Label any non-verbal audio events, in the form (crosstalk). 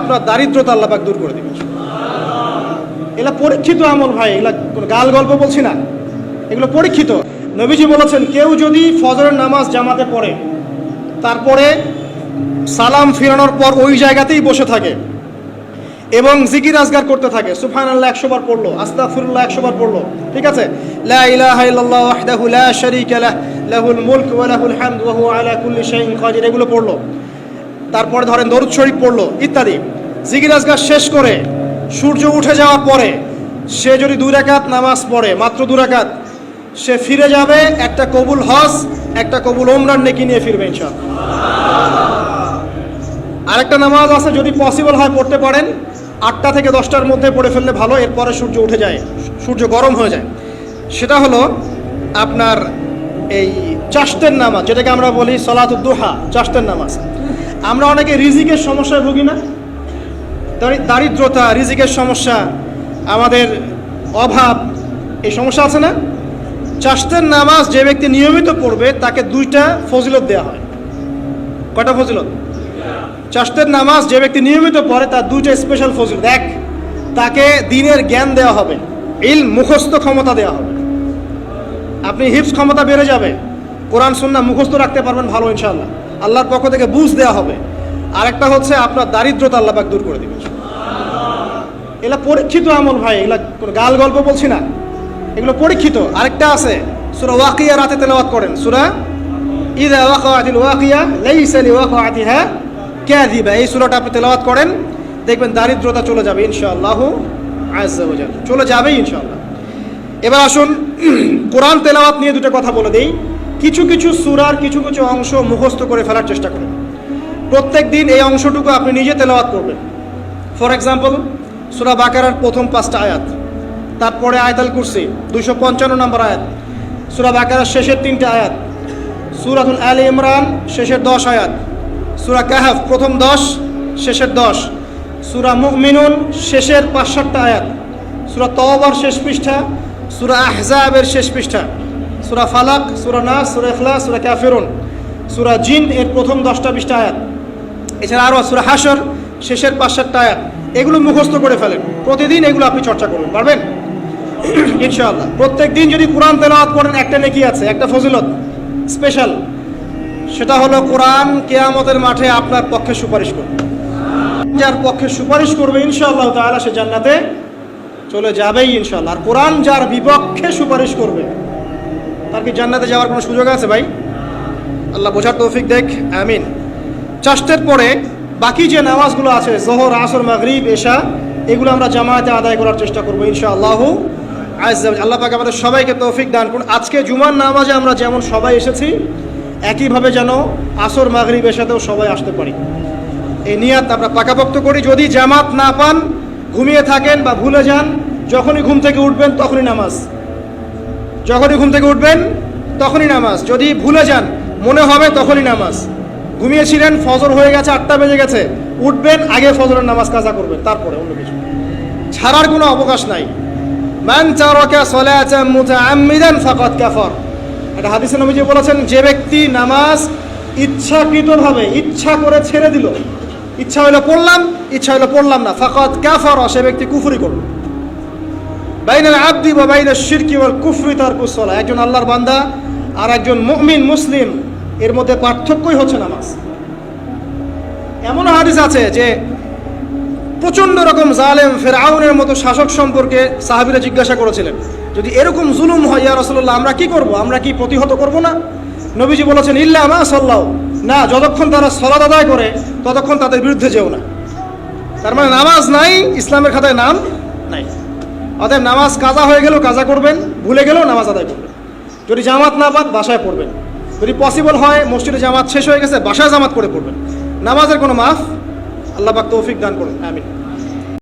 আপনার দারিদ্রতা আল্লাহ পাক দূর করে দেবেন। এগুলা পরীক্ষিত আমল ভাই এগুলা কোনো গাল গল্প বলছি না। এগুলো পরীক্ষিত। নবীজি বলেছেন, কেউ যদি ফজরের নামাজ জামাতে পড়ে, তারপরে সালাম ফিরানোর পর ওই জায়গাতেই বসে থাকে এবং জিকির আজগার করতে থাকে। সুফান আল্লাহ একশো বার পড়ল আস্তাফিরুল্লাহ একশো বার পড়ল, ঠিক আছে? এগুলো পড়ল। তারপরে ধরেন দরুদ শরীফ পড়ল, ইত্যাদি। জিকির আজগার শেষ করে সূর্য উঠে যাওয়ার পরে সে যদি দুই রাকাত নামাজ পড়ে, মাত্র দু রাকাত, সে ফিরে যাবে একটা কবুল হজ, একটা কবুল ওমরান নেকি নিয়ে ফিরবে ইনশাআল্লাহ। আরেকটা নামাজ আছে, যদি পসিবল হয় পড়তে পারেন, আটটা থেকে দশটার মধ্যে পড়ে ফেললে ভালো, এরপরে সূর্য উঠে যায়, সূর্য গরম হয়ে যায়। সেটা হলো আপনার এই চাষতের নামাজ, যেটাকে আমরা বলি সলাতুদ্দোহা চাষতের নামাজ। আমরা অনেকে রিজিকের সমস্যায় ভুগি না। দারি- দারিদ্রতা, রিজিকের সমস্যা, আমাদের অভাব, এই সমস্যা আছে না? চাষতের নামাজ যে ব্যক্তি নিয়মিত পড়বে, তাকে দুইটা ফজিলত দেওয়া হয়। কয়টা ফজিলত? চাষতের নামাজ যে ব্যক্তি নিয়মিত পড়ে, তার দুইটা স্পেশাল ফজিলত। এক, তাকে দিনের জ্ঞান দেওয়া হবে। ইল মুখস্থ ক্ষমতা দেওয়া হবে। আপনি হিপস ক্ষমতা বেড়ে যাবে। কোরআন সুন্না মুখস্থ রাখতে পারবেন ভালো, ইনশাআল্লাহ। আল্লাহর পক্ষ থেকে বুঝ দেওয়া হবে। আরেকটা হচ্ছে আপনার দারিদ্রতা আল্লাহ পাক দূর করে দেবে এগুলা পরীক্ষিত আমল ভাই, এগুলা কোনো গাল গল্প বলছি না। এগুলো পরীক্ষিত। আরেকটা আছে, সুরা ওয়াকিয়া রাতে তেলাওয়াত করেন। সুরা ইদা ওয়াকাতিল ওয়াকিয়া লাইসা লিওয়াকাতিহা কাযিবা। এই সূরাটা আপনি তেলাওয়াত করেন, দেখবেন দারিদ্রতা চলে যাবে ইনশাআল্লাহ আজ্জা চলে যাবেই ইনশাআল্লাহ। এবার আসুন, (clears throat) কোরআন তেলাওয়াত নিয়ে দুটো কথা বলে দেই। কিছু কিছু সুরার কিছু কিছু অংশ মুখস্থ করে ফেলার চেষ্টা করুন। প্রত্যেক দিন এই অংশটুকু আপনি নিজে তেলাওয়াত করবেন। ফর এক্সাম্পল সুরা বাকারার প্রথম পাঁচটা আয়াত, তারপরে আয়াতাল কুরসি, দুইশো পঞ্চান্ন নম্বর আয়াত, সুরা বাকারার শেষের তিনটে আয়াত, সুরাতুল আল ইমরান শেষের দশ আয়াত, সুরা কাহাফ প্রথম দশ, শেষের দশ, সুরা মুমিনুন শেষের পাঁচ সাতটা আয়াত, সুরা তওবার শেষ পৃষ্ঠা, সুরা আহজাবের শেষ পৃষ্ঠা। সুরা ফালাক, সুরা নাস, সুরা ইখলাস, সুরা কাফিরুন, সুরা জিন, এর প্রথম দশটা বিশটা আয়াত। এছাড়া আরও সুরা হাসর শেষের পাঁচ সাতটা আয়াত। এগুলো মুখস্থ করে ফেলেন। প্রতিদিন এগুলো আপনি চর্চা করবেন পারবেন? (clears throat) ইনশাআল্লাহ। প্রত্যেক দিন যদি কোরআন তেলাওয়াত করেন, একটা নেকি আছে, একটা ফজিলত, স্পেশাল। সেটা হলো কোরআন কেয়ামতের মাঠে আপনার পক্ষে সুপারিশ করবে যার পক্ষে সুপারিশ করবে, ইনশাআল্লাহ তাআলা সে জান্নাতে চলে যাবেই, ইনশাআল্লাহ। আর কোরআন যার বিপক্ষে সুপারিশ করবে তার কি জান্নাতে যাওয়ার কোনো সুযোগ আছে ভাই? আল্লাহ বোঝার তৌফিক দেখ, আমিন। চাষটের পরে বাকি যে নামাজগুলো আছে, জোহর, আসর, মাগরিব, এশা, এগুলো আমরা জামায়াতে আদায় করার চেষ্টা করব ইনশাআল্লাহ আজ আল্লাহ পাক আমাদের সবাইকে তৌফিক দান করুন। আজকে জুমার নামাজে আমরা যেমন সবাই এসেছি, একইভাবে যেন আসর, মাগরিব, এশাতেও সবাই আসতে পারি। এই নিয়াত আমরা পাকাপোক্ত করি। যদি জামাত না পান, ঘুমিয়ে থাকেন বা ভুলে যান, যখনই ঘুম থেকে উঠবেন তখনই নামাজ। যখনই ঘুম থেকে উঠবেন, তখনই নামাজ। যদি ভুলে যান, মনে হবে তখনই নামাজ। ঘুমিয়েছিলেন, ফজর হয়ে গেছে, আটটা বেজে গেছে। উঠবেন, আগে ফজরের নামাজ কাজা করবেন, তারপরে অন্য কিছু। ছাড়ার কোনো অবকাশ নাই। মান চারকা সলাতাম মুতাআম্মিদান ফাকাদ কাফার। এটা হাদিসে নবীজি বলেছেন, যে ব্যক্তি নামাজ ইচ্ছাকৃতভাবে, ইচ্ছা করে ছেড়ে দিল, ইচ্ছা হইল পড়লাম, ইচ্ছা হইল পড়লাম না, ফাকাদ কাফার, সে ব্যক্তি কুফরি করল। বাইনাল আব্দি বা বাইনাল শিরকি ওয়াল কুফরি তার কুসলা। একজন আল্লাহর বান্দা আর একজন মুমিন, মুসলিম, এর মধ্যে পার্থক্যই হচ্ছে নামাজ। এমন হাদিস আছে যে প্রচণ্ড রকম জালেম ফেরাউনের মতো শাসক সম্পর্কে সাহাবিরা জিজ্ঞাসা করেছিলেন। যদি এরকম জুলুম হয়, ইয়া রসল্লাহ আমরা কি করব? আমরা কি প্রতিহত করব না? নবীজি বলেছেন, ইল্লা মা সাল্লাহ না, যতক্ষণ তারা সলাদ আদায় করে, ততক্ষণ তাদের বিরুদ্ধে যেও না। তার মানে নামাজ নাই, ইসলামের খাতায় নাম নাই। অতএব নামাজ কাজা হয়ে গেলেও কাজা করবেন, ভুলে গেলেও নামাজ আদায় করবেন। যদি জামাত না পান, বাসায় পড়বেন। যদি পসিবল হয়, মসজিদে জামাত শেষ হয়ে গেছে, বাসায় জামাত করে পড়বেন। নামাজের কোনো মাফ, আল্লাহ পাক তৌফিক দান করুন। আমিন।